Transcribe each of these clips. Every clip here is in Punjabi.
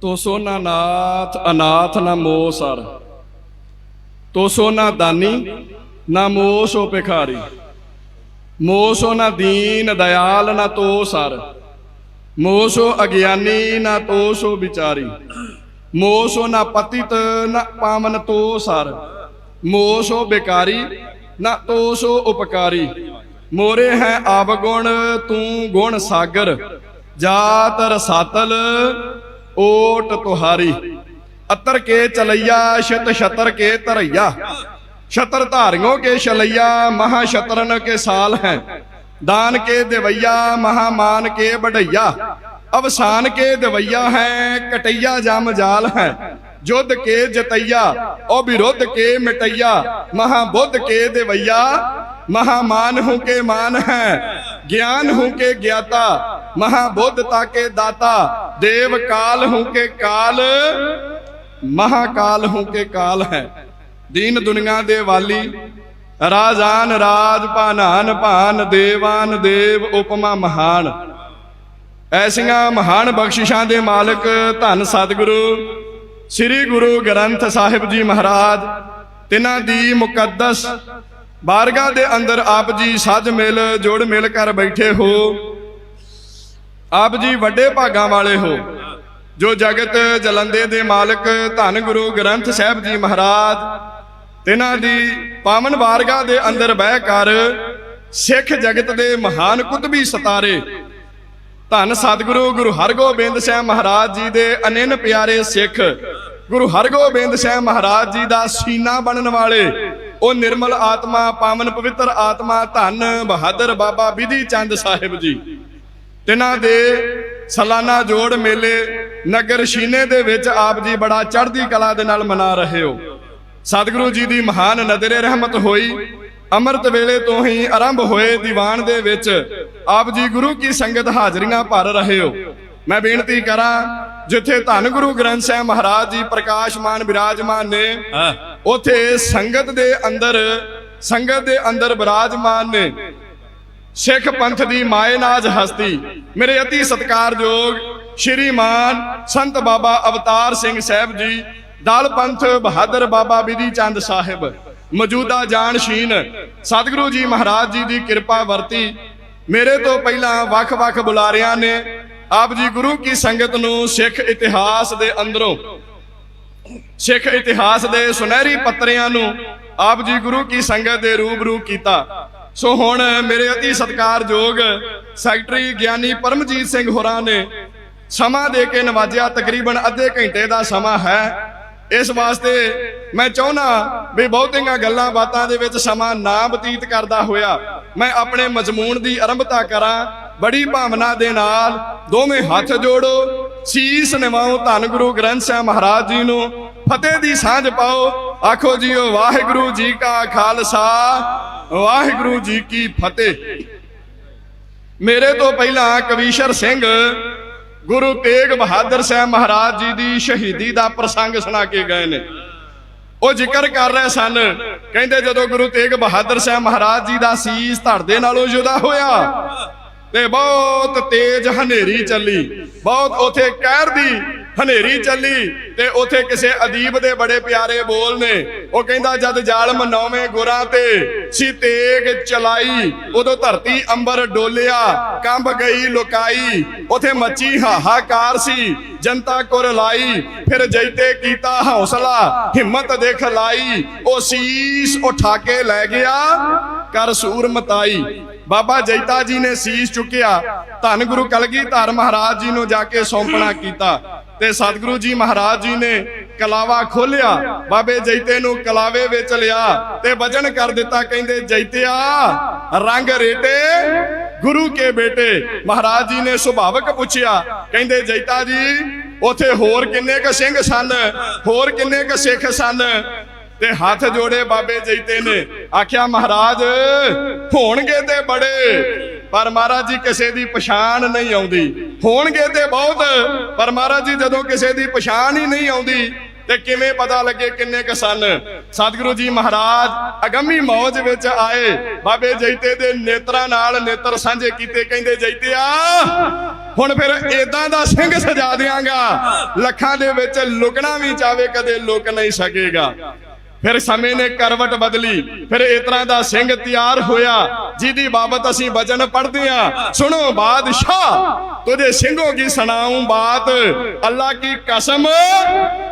ਤੋ ਸੋਨਾ ਨਾਥ, ਅਨਾਥ ਨਾ ਮੋਹ ਸਰ। ਤੋ ਸੋਨਾ ਦਾਨੀ, ਨਾ ਮੋਹ ਸੋ ਭਿਖਾਰੀ। ਮੋਹ ਸੋ ਨਾ ਦੀਨ, ਦਇਆਲ ਨਾ ਤੋ ਸਰ। ਮੋਹ ਸੋ ਅਗਿਆਨੀ, ਨਾ ਤੋ ਸੋ ਵਿਚਾਰੀ। ਮੋਹ ਸੋ ਨਾ ਪਤਿਤ, ਨਾ ਪਾਵਨ ਤੋ ਸਰ। ਮੋਹ ਸੋ ਬੇਕਾਰੀ, ਨਾ ਤੋ ਸੋ ਉਪਕਾਰੀ। ਮੋਰੇ ਹੈ ਆਪ ਗੁਣ, ਤੂੰ ਗੁਣ ਸਾਗਰ। ਜਾਤ ਰਸਾਤਲ ਓਟ ਤੁਹਾਰੀ, ਅਤਰ ਕੇ ਚਲਈਆ ਸ਼ਤ ਛਤਰ ਕੇ ਧਰਈਆ। ਸ਼ਤਰ ਧਾਰਿਓ ਕੇ ਛਲਈਆ, ਮਹਾ ਛਤਰਨ ਕੇ ਸਾਲ ਹੈ। ਦਾਨ ਕੇ ਦੇਵਈਆ, ਮਹਾ ਕੇ ਬੜਈਆ ਅਵਸਾਨ ਕੇ ਦਵਈਆ ਹੈ, ਕਟਈਆ ਜਮ ਜਾਲ ਹੈ। ਜੁਧ ਕੇ ਜਤਈਆ ਉਹ ਵਿਰੁੱਧ ਕੇ ਮਿਟਈਆ। ਮਹਾ ਬੁੱਧ ਕੇ ਦੇਵਈਆ, ਮਹਾ ਹੂੰ ਕੇ ਮਾਨ ਹੈ। ਗਿਆਨ ਹੂੰ ਕੇ ਗਿਆਤਾ ਮਹਾ ਬੁੱਧ ਤਾਕੇ ਦਾਤਾ, ਦੇਵ ਕਾਲ ਹੂੰ ਕੇ ਕਾਲ, ਮਹਾਕਾਲ ਹੂੰ ਕੇ ਕਾਲ ਹੈ। ਦੀਨ ਦੁਨੀਆ ਦੇ ਰਾਜਾਨ ਰਾਜ ਭਾਨਾਨ ਭਾਨ, ਦੇਵਾਨ ਦੇਵ ਉਪਮਾ ਮਹਾਨ। ਐਸੀਆਂ ਮਹਾਨ ਬਖਸ਼ਿਸ਼ਾਂ ਦੇ ਮਾਲਕ ਧੰਨ ਸਤਿਗੁਰੂ, ਸ੍ਰੀ ਗੁਰੂ ਗ੍ਰੰਥ ਸਾਹਿਬ ਜੀ ਮਹਾਰਾਜ, ਤਿਨਾਂ ਦੀ ਮੁਕੱਦਸ ਬਾਰਗਾ ਦੇ ਅੰਦਰ ਆਪ ਜੀ ਸਾਜ ਮਿਲ, ਜੋੜ ਮਿਲ ਕਰ ਬੈਠੇ ਹੋ। ਆਪ ਜੀ ਵੱਡੇ ਭਾਗਾਂ ਵਾਲੇ ਹੋ। ਜੋ ਜਗਤ ਜਲੰਦੇ ਦੇ ਮਾਲਕ ਧੰਨ ਗੁਰੂ ਗ੍ਰੰਥ ਸਾਹਿਬ ਜੀ ਮਹਾਰਾਜ, ਤਿਨਾਂ ਦੀ ਪਾਵਨ ਬਾਰਗਾ ਦੇ ਅੰਦਰ ਬਹਿ ਕਰ ਸਿੱਖ ਜਗਤ ਦੇ ਮਹਾਨ ਕੁਤਬੀ ਸਤਾਰੇ, ਧੰਨ ਸਤਿਗੁਰੂ ਗੁਰੂ ਹਰਗੋਬਿੰਦ ਸਾਹਿਬ ਮਹਾਰਾਜ ਜੀ ਦੇ ਅਨੰਨ ਪਿਆਰੇ ਸਿੱਖ, ਗੁਰੂ ਹਰਗੋਬਿੰਦ ਸਾਹਿਬ ਮਹਾਰਾਜ ਜੀ ਦਾ ਸੀਨਾ ਬਣਨ ਵਾਲੇ ਉਹ ਨਿਰਮਲ ਆਤਮਾ, ਪਾਵਨ ਪਵਿੱਤਰ ਆਤਮਾ, ਧੰਨ ਬਹਾਦਰ ਬਾਬਾ ਵਿਧੀ ਚੰਦ ਸਾਹਿਬ ਜੀ। ਤਿਨਾਂ ਦੇ ਸਾਲਾਨਾ ਜੋੜ ਮੇਲੇ ਨਗਰ ਸ਼ੀਨੇ ਦੇ ਵਿੱਚ ਆਪ ਜੀ ਬੜਾ ਚੜ੍ਹਦੀ ਕਲਾ ਦੇ ਨਾਲ ਮਨਾ ਰਹੇ ਹੋ। ਸਤਿਗੁਰੂ ਜੀ ਦੀ ਮਹਾਨ ਨਜ਼ਰੇ ਰਹਿਮਤ ਹੋਈ। ਅੰਮ੍ਰਿਤ ਵੇਲੇ ਤੋਂ ਹੀ ਆਰੰਭ ਹੋਏ ਦੀਵਾਨ ਦੇ ਵਿੱਚ ਆਪ ਜੀ ਗੁਰੂ ਕੀ ਸੰਗਤ ਹਾਜ਼ਰੀਆਂ ਭਰ ਰਹੇ ਹੋ। ਮੈਂ ਬੇਨਤੀ ਕਰਾਂ, ਜਿੱਥੇ ਧੰਨ ਗੁਰੂ ਗ੍ਰੰਥ ਸਾਹਿਬ ਮਹਾਰਾਜ ਜੀ ਪ੍ਰਕਾਸ਼ਮਾਨ ਵਿਰਾਜਮਾਨ ਨੇ ਉਥੇ ਸੰਗਤ ਦੇ ਅੰਦਰ, ਸੰਗਤ ਦੇ ਅੰਦਰ ਵਿਰਾਜਮਾਨ ਨੇ। ਸਿੱਖ ਪੰਥ ਦੀ ਮਾਇਨਾਜ ਹਸਤੀ। ਮੇਰੇ ਅਤੀ ਸਤਿਕਾਰਯੋਗ ਸ਼੍ਰੀਮਾਨ ਸੰਤ ਬਾਬਾ ਅਵਤਾਰ ਸਿੰਘ ਸਾਹਿਬ ਜੀ, ਦਲ ਪੰਥ ਬਹਾਦਰ ਬਾਬਾ ਵਿਧੀ ਚੰਦ ਸਾਹਿਬ, ਮੌਜੂਦਾ ਜਾਣਸ਼ੀਨ ਸਤਿਗੁਰੂ ਜੀ ਮਹਾਰਾਜ ਜੀ ਦੀ ਕਿਰਪਾ ਵਰਤੀ। ਮੇਰੇ ਤੋਂ ਪਹਿਲਾਂ ਵੱਖ-ਵੱਖ ਬੁਲਾਰਿਆਂ ਨੇ ਆਪ ਜੀ ਗੁਰੂ ਕੀ ਸੰਗਤ ਨੂੰ ਸਿੱਖ ਇਤਿਹਾਸ ਦੇ ਅੰਦਰੋਂ ਸਿੱਖ ਇਤਿਹਾਸ ਦੇ ਸੁਨਹਿਰੀ ਪੱਤਰਿਆਂ ਨੂੰ ਆਪ ਜੀ ਗੁਰੂ ਕੀ ਸੰਗਤ ਦੇ ਰੂਬਰੂ ਕੀਤਾ। ਸੋ ਹੁਣ ਮੇਰੇ ਅਤੀ ਸਤਿਕਾਰਯੋਗ ਸੈਕਟਰੀ ਗਿਆਨੀ ਪਰਮਜੀਤ ਸਿੰਘ ਹੋਰਾਂ ਨੇ ਸਮਾਂ ਦੇ ਕੇ ਨਵਾਜਿਆ ਤਕਰੀਬਨ ਅੱਧੇ ਘੰਟੇ ਦਾ ਸਮਾਂ ਹੈ। ਇਸ ਵਾਸਤੇ ਮੈਂ ਚਾਹੁੰਦਾ ਵੀ ਬਹੁਤੀਆਂ ਗੱਲਾਂ ਬਾਤਾਂ ਦੇ ਵਿੱਚ ਸਮਾਂ ਨਾ ਬਤੀਤ ਕਰਦਾ ਹੋਇਆ, ਮੈਂ ਆਪਣੇ ਮਜ਼ਮੂਨ ਦੀ ਆਰੰਭਤਾ ਕਰਾਂ। ਬੜੀ ਭਾਵਨਾ ਦੇ ਨਾਲ ਦੋਵੇਂ ਹੱਥ ਜੋੜੋ ਸੀਸ ਨਿਵਾਓ ਧੰਨ ਗੁਰੂ ਗ੍ਰੰਥ ਸਾਹਿਬ ਮਹਾਰਾਜ ਜੀ ਨੂੰ। ਫਤਿਹ ਦੀ ਸਾਂਝ ਪਾਓ। ਆਖੋ ਜੀਓ ਵਾਹਿਗੁਰੂ ਜੀ ਕਾ ਖਾਲਸਾ। ਵਾਹਿਗੁਰੂ ਜੀ ਕੀ ਫਤਿਹ। ਮੇਰੇ ਤੋਂ ਪਹਿਲਾਂ ਕਵੀਸ਼ਰ ਸਿੰਘ ਗੁਰੂ ਤੇਗ ਬਹਾਦਰ ਸਾਹਿਬ ਮਹਾਰਾਜ ਜੀ ਦੀ ਸ਼ਹੀਦੀ ਦਾ ਪ੍ਰਸੰਗ ਸੁਣਾ ਕੇ ਗਏ ਨੇ। ਉਹ ਜ਼ਿਕਰ ਕਰ ਰਹੇ ਸਨ। ਕਹਿੰਦੇ ਜਦੋਂ ਗੁਰੂ ਤੇਗ ਬਹਾਦਰ ਸਾਹਿਬ ਮਹਾਰਾਜ ਜੀ ਦਾ ਸੀਸ ਧੜ ਨਾਲੋਂ ਜੁਦਾ ਹੋਇਆ ਤੇ ਬਹੁਤ ਤੇਜ਼ ਹਨੇਰੀ ਚੱਲੀ। ਬਹੁਤ ਉਥੇ ਕਹਿਰ ਦੀ ਹਨੇਰੀ ਚੱਲੀ ਤੇ ਉਥੇ ਕਿਸੇ ਅਦੀਬ ਦੇ ਬੜੇ ਪਿਆਰੇ ਬੋਲ ਨੇ। ਉਹ ਕਹਿੰਦਾ, ਜਦ ਜ਼ਾਲਮ ਨੌਵੇਂ ਗੁਰਾਂ ਤੇ ਸੀ ਤੇਗ ਚਲਾਈ, ਉਦੋਂ ਧਰਤੀ ਅੰਬਰ ਡੋਲਿਆ, ਕੰਬ ਗਈ ਲੁਕਾਈ। ਉਥੇ ਮੱਚੀ ਹਾਹਾਕਾਰ ਸੀ, ਜਨਤਾ ਕੁਰ ਫਿਰ ਜੈਤੇ ਕੀਤਾ ਹੌਸਲਾ, ਹਿੰਮਤ ਦੇਖ ਲਾਈ। ਉਹ ਸੀਸ ਉਠਾ ਕੇ ਲੈ ਗਿਆ, ਕਰ ਸੂਰ ਮਤਾਈ। ਬਾਬਾ ਜੈਤਾ ਜੀ ਨੇ ਸੀਸ ਚੁੱਕਿਆ। ਧੰਨ ਗੁਰੂ ਕਲਗੀਧਰ ਮਹਾਰਾਜ ਜੀ ਨੂੰ ਜਾ ਕੇ ਸੌਂਪਣਾ ਕੀਤਾ। ਤੇ ਸਤਿਗੁਰੂ ਜੀ ਮਹਾਰਾਜ ਜੀ ਨੇ ਕਲਾਵਾ ਖੋਲਿਆ। ਬਾਬੇ ਜੈਤੇ ਨੂੰ ਕਲਾਵੇ ਵਿੱਚ ਲਿਆ ਤੇ ਵਜਨ ਕਰ ਦਿੱਤਾ, ਕਹਿੰਦੇ, ਜੈਤਿਆ, ਰੰਗ ਰੇਟੇ, ਗੁਰੂ ਕੇ ਬੇਟੇ। ਮਹਾਰਾਜ ਜੀ ਨੇ ਸੁਭਾਵਕ ਪੁੱਛਿਆ, ਕਹਿੰਦੇ, ਜੈਤਾ ਜੀ, ਉਥੇ ਹੋਰ ਕਿੰਨੇ ਕ ਸਿੰਘ ਸਨ? ਹੋਰ ਕਿੰਨੇ ਕ ਸਿੱਖ ਸਨ? ਤੇ ਹੱਥ ਜੋੜੇ ਬਾਬੇ ਜੈਤੇ ਨੇ। ਆਖਿਆ, ਮਹਾਰਾਜ, ਹੋਣਗੇ ਤੇ ਬੜੇ, ਪਰ ਮਹਾਰਾਜ ਜੀ ਕਿਸੇ ਦੀ ਪਛਾਣ ਨਹੀਂ ਆਉਂਦੀ। ਹੋਣਗੇ ਤੇ ਬਹੁਤ, ਪਰ ਮਹਾਰਾਜ ਜੀ ਜਦੋਂ ਕਿਸੇ ਦੀ ਪਛਾਣ ਹੀ ਨਹੀਂ ਆਉਂਦੀ, ਤੇ ਕਿਵੇਂ ਪਤਾ ਲੱਗੇ ਕਿੰਨੇ ਕ ਸਨ? ਸਤਿਗੁਰੂ ਜੀ ਮਹਾਰਾਜ ਅਗੰਮੀ ਮੌਜ ਵਿੱਚ ਆਏ। ਬਾਬੇ ਜੈਤੇ ਦੇ ਨੇਤਰਾਂ ਨਾਲ ਨੇਤਰ ਸਾਂਝੇ ਕੀਤੇ, ਕਹਿੰਦੇ, ਜੈਤਿਆ, ਹੁਣ ਫਿਰ ਏਦਾਂ ਦਾ ਸਿੰਘ ਸਜਾ ਦਿਆਂਗਾ। ਲੱਖਾਂ ਦੇ ਵਿੱਚ ਲੁਕਣਾ ਵੀ ਚਾਵੇ ਕਦੇ ਲੁਕ ਨਹੀਂ ਸਕੇਗਾ। ਫਿਰ ਸਮੇਂ ਨੇ ਕਰਵਟ ਬਦਲੀ। ਫਿਰ ਇਸ ਤਰ੍ਹਾਂ ਦਾ ਸਿੰਘ ਤਿਆਰ ਹੋਇਆ। ਜਿਹਦੀ बाबत ਅਸੀਂ ਵਚਨ पढ़ते हैं सुनो, बादशाह, तुझे सिंगों की सुनाऊं बात। अल्लाह की कसम,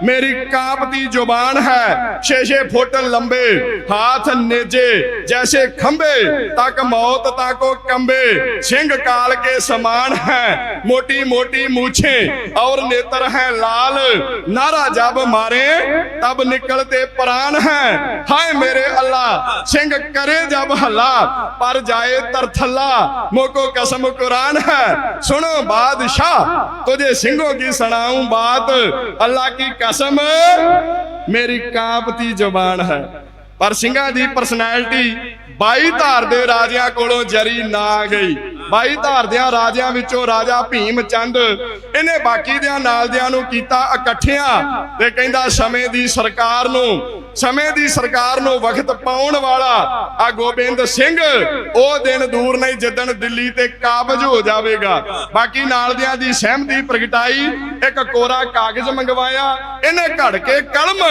मेरी कांपती ज़ुबान है। छे छे फुट लंबे, हाथ नेजे, जैसे खंबे तक मौत तक कंबे। सिंग काल के समान है मोटी मोटी मूछे, और नेत्र है लाल। नारा जब मारे, तब निकलते प्राण है। हाय मेरे अल्लाह सिंह करे जब हल्ला पर जाए तरथल्ला मोको कसम कुरान है सुनो बादशाह तुझे सिंहों की सुनाऊं बात अल्लाह की कसम ਮੇਰੀ ਕਾਂਪਤੀ ਜ਼ੁਬਾਨ ਹੈ ਪਰ ਸਿੰਘਾਂ ਦੀ ਪਰਸਨੈਲਿਟੀ 22 ਧਾਰ ਦੇ ਰਾਜਿਆਂ ਕੋਲੋਂ ਜਰੀ ਨਾ ਗਈ 22 ਧਾਰ ਦਿਆਂ ਰਾਜਿਆਂ ਵਿੱਚੋਂ ਰਾਜਾ ਭੀਮ ਚੰਦ ਇਹਨੇ ਬਾਕੀ ਦਿਆਂ ਨਾਲ ਦਿਆਂ ਨੂੰ ਕੀਤਾ ਇਕੱਠਿਆਂ ਤੇ ਕਹਿੰਦਾ ਸਮੇਂ ਦੀ ਸਰਕਾਰ ਨੂੰ ਸਮੇਂ ਦੀ ਸਰਕਾਰ ਨੂੰ ਵਕਤ ਪਾਉਣ ਵਾਲਾ ਆ ਗੋਬਿੰਦ ਸਿੰਘ, ਉਹ ਦਿਨ ਦੂਰ ਨਹੀਂ, ਜਿੱਦਣ ਦਿੱਲੀ ਤੇ ਕਾਬਜ ਹੋ ਜਾਵੇਗਾ। ਬਾਕੀ ਨਾਲ ਦਿਆਂ ਦੀ ਸਹਿਮਤੀ ਪ੍ਰਗਟਾਈ, ਇੱਕ ਕੋਰਾ ਕਾਗਜ਼ ਮੰਗਵਾਇਆ, ਇਹਨੇ ਘੜ ਕੇ ਕਲਮ,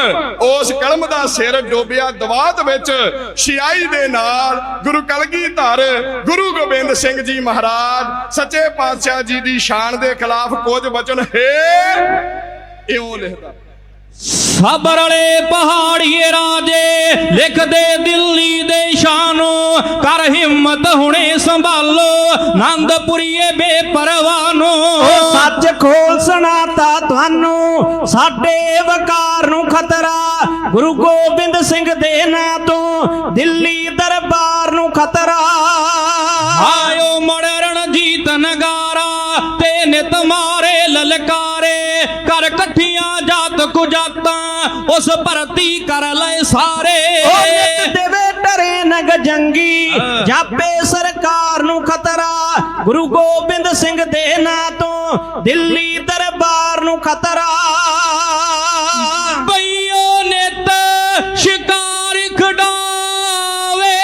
ਉਸ ਕਲਮ ਦਾ ਸਿਰ ਡੋਬਿਆ ਦਵਾਤ ਵਿੱਚ ਸਿਆਹੀ ਦੇ ਨਾਲ ਗੁਰੂ ਕਲਗੀ ਧਰ ਗੁਰੂ ਗੋਬਿੰਦ ਸਿੰਘ ਜੀ ਮਹਾਰਾਜ, ਸੱਚੇ ਪਾਤਸ਼ਾਹ ਜੀ ਦੀ ਸ਼ਾਨ ਦੇ ਖਿਲਾਫ ਕੁਝ ਵਚਨ ਹੈ, ਇਉਂ ਲਿਖਦਾ। ਸਬਰ ਵਾਲੇ ਪਹਾੜੀਏ ਰਾਜੇ ਲਿਖਦੇ ਦਿੱਲੀ ਦੇ ਸ਼ਾਨੋ ਕਰ ਹਿੰਮਤ ਹੁਣੇ ਸੰਭਾਲੋ ਨੰਦਪੁਰੀਏ ਬੇਪਰਵਾਨੋ ਸੱਚ ਖੋਲ ਸੁਣਾਤਾ ਤੁਹਾਨੂੰ ਸਾਡੇ ਵਕਾਰ ਨੂੰ ਖਤਰਾ ਗੁਰੂ ਗੋਬਿੰਦ ਸਿੰਘ ਦੇ ਨਾਂ ਤੋਂ ਦਿੱਲੀ ਦਰਬਾਰ ਨੂੰ ਖਤਰਾ। ਆਇਓ ਮੜ ਰਣਜੀਤ ਨਗਾਰਾ ਤੇ ਨਿਤ ਮਾਰੇ ਲਲਕਾਰੇ ਕਰ ਇਕੱਠੀਆਂ ਜਾਤ ਕੁਜਾਤਾਂ ਉਸ ਭਰਤੀ ਕਰ ਲੈ ਸਾਰੇ। ਨਿਤ ਦੇਵੇ ਡਰੇ ਨਗ ਜੰਗੀ ਜਾਪੇ ਸਰਕਾਰ ਨੂੰ ਖਤਰਾ। ਗੁਰੂ ਗੋਬਿੰਦ ਸਿੰਘ ਦੇ ਨਾਂ ਤੋਂ ਦਿੱਲੀ ਦਰਬਾਰ ਨੂੰ ਖਤਰਾ। ਬਈਓ ਨਿਤ ਸ਼ਿਕਾਰ ਖਡਾਵੇ।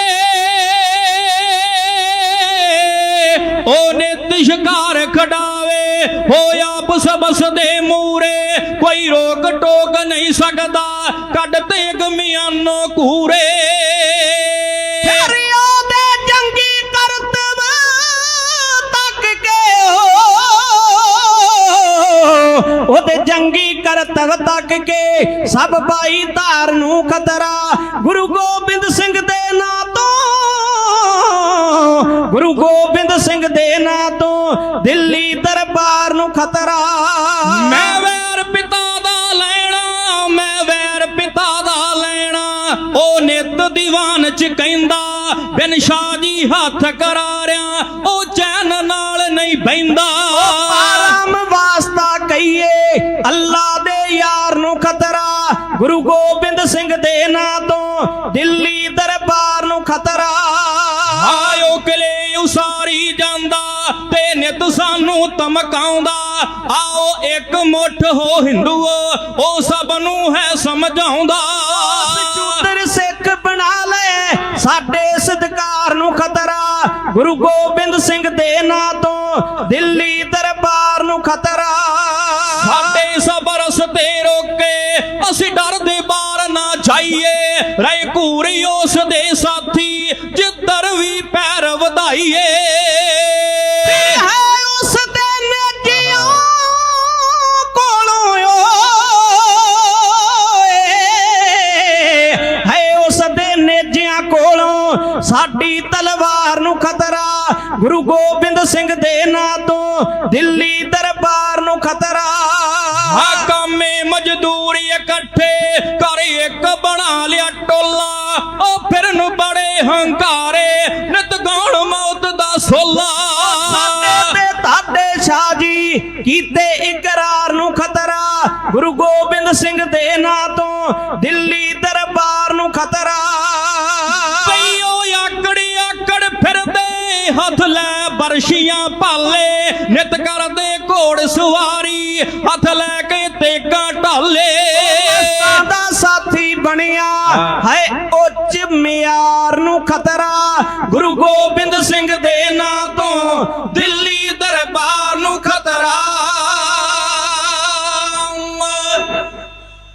ਉਹ ਨਿਤ ਸ਼ਿਕਾਰ ਖਡਾਵੇ ਹੋ ਆਪ ਸਬਸ ਦੇ ਮੂਰੇ। ਕੋਈ ਰੋਕ ਟੋਕ ਨਹੀਂ ਸਕਦਾ, ਕੱਢ ਤੇ ਗਮਿਆਨੋ ਕੂਰੇ। ਹਰਿਓ ਦੇ ਜੰਗੀ ਕਰਤਵ, ਤੱਕ ਕੇ ਹੋ। ਉਹਦੇ ਜੰਗੀ ਕਰਤਵ ਤੱਕ ਕੇ, ਸਭ ਭਾਈ ਧਾਰ ਨੂੰ ਖਤਰਾ। ਗੁਰੂ ਗੋਬਿੰਦ ਸਿੰਘ ਦੇ ਨਾਂ ਤੋਂ, ਗੁਰੂ ਗੋਬਿੰਦ ਸਿੰਘ ਦੇ ਨਾਂ ਤੋਂ ਦਿੱਲੀ ਦਰਬਾਰ ਨੂੰ ਖਤਰਾ। ਮੈਂ ਵੈਰ ਪਿਤਾ ਦਾ ਲੈਣਾ ਮੈਂ ਵੈਰ ਪਿਤਾ ਦਾ ਲੈਣਾ। ਉਹ ਨਿਤ ਦੀਵਾਨ ਚ ਕਹਿੰਦਾ ਬਿਨ ਸ਼ਾਹ ਜੀ ਹੱਥ ਕਰਾਰਿਆ ਉਹ ਚੈਨ ਨਾਲ ਨਹੀਂ ਬੈਂਦਾ ਆਰਾਮ ਵਾਸਤਾ ਕਹੀਏ ਅੱਲਾ ਦੇ ਯਾਰ ਨੂੰ ਖਤਰਾ। ਗੁਰੂ ਗੋਬਿੰਦ ਸਿੰਘ ਦੇ ਨਾਂ ਤੋਂ ਦਿੱਲੀ ਦਰਬਾਰ ਨੂੰ ਖਤਰਾ। ਤੇ ਨਿਤ ਸਾਨੂੰ ਧਮਕਾਉਂਦਾ, ਆਓ ਇੱਕ ਮੁੱਠ ਹੋ ਹਿੰਦੂਓ ਉਹ ਸਭ ਨੂੰ ਹੈ ਸਮਝਾਉਂਦਾ। ਚੂਦਰ ਸਿੱਖ ਬਣਾ ਲੈ, ਸਾਡੇ ਸਤਕਾਰ ਨੂੰ ਖਤਰਾ। ਗੁਰੂ ਗੋਬਿੰਦ ਸਿੰਘ ਦੇ ਨਾਂ ਤੋਂ ਦਿੱਲੀ ਦਰਬਾਰ ਨੂੰ ਖਤਰਾ। ਸਾਡੀ ਤਲਵਾਰ ਨੂੰ ਖਤਰਾ ਗੁਰੂ ਗੋਬਿੰਦ ਸਿੰਘ ਦੇ ਨਾਂ ਤੋਂ ਦਿੱਲੀ ਦਰਬਾਰ ਨੂੰ ਖਤਰਾ। ਹਾਕਮੇ ਮਜ਼ਦੂਰੀ ਇਕੱਠੇ ਕਰ ਇੱਕ ਬਣਾ ਲਿਆ ਟੋਲਾ ਉਹ ਫਿਰ ਨੂੰ ਬੜੇ ਹੰਕਾਰੇ ਨਿਤ ਗਾਉਣ ਮੌਤ ਦਾ ਸੋਲਾ। ਸਾਡੇ ਤੇ ਤੁਹਾਡੇ ਸ਼ਾਹ ਜੀ ਕੀਤੇ ਇਕਰਾਰ ਨੂੰ ਖਤਰਾ ਗੁਰੂ ਗੋਬਿੰਦ ਸਿੰਘ ਦੇ ਨਾਂ ਤੋਂ ਦਿੱਲੀ ਦਰਬਾਰ ਨੂੰ ਖਤਰਾ। ਲੈ ਬਰਸ਼ੀਆਂ ਭਾਲੇ ਨਿਤ ਕਰਦੇ ਘੋੜ ਸਵਾਰੀ ਹੱਥ ਲੈ ਕੇ ਤੇਗਾ ਢਾਲੇ ਦਾ ਸਾਥੀ ਬਣਿਆ ਹੈ। ਉੱਚ ਮਿਆਰ ਨੂੰ ਖਤਰਾ। ਗੁਰੂ ਗੋਬਿੰਦ ਸਿੰਘ ਦੇ ਨਾਂ ਤੋਂ ਦਿੱਲੀ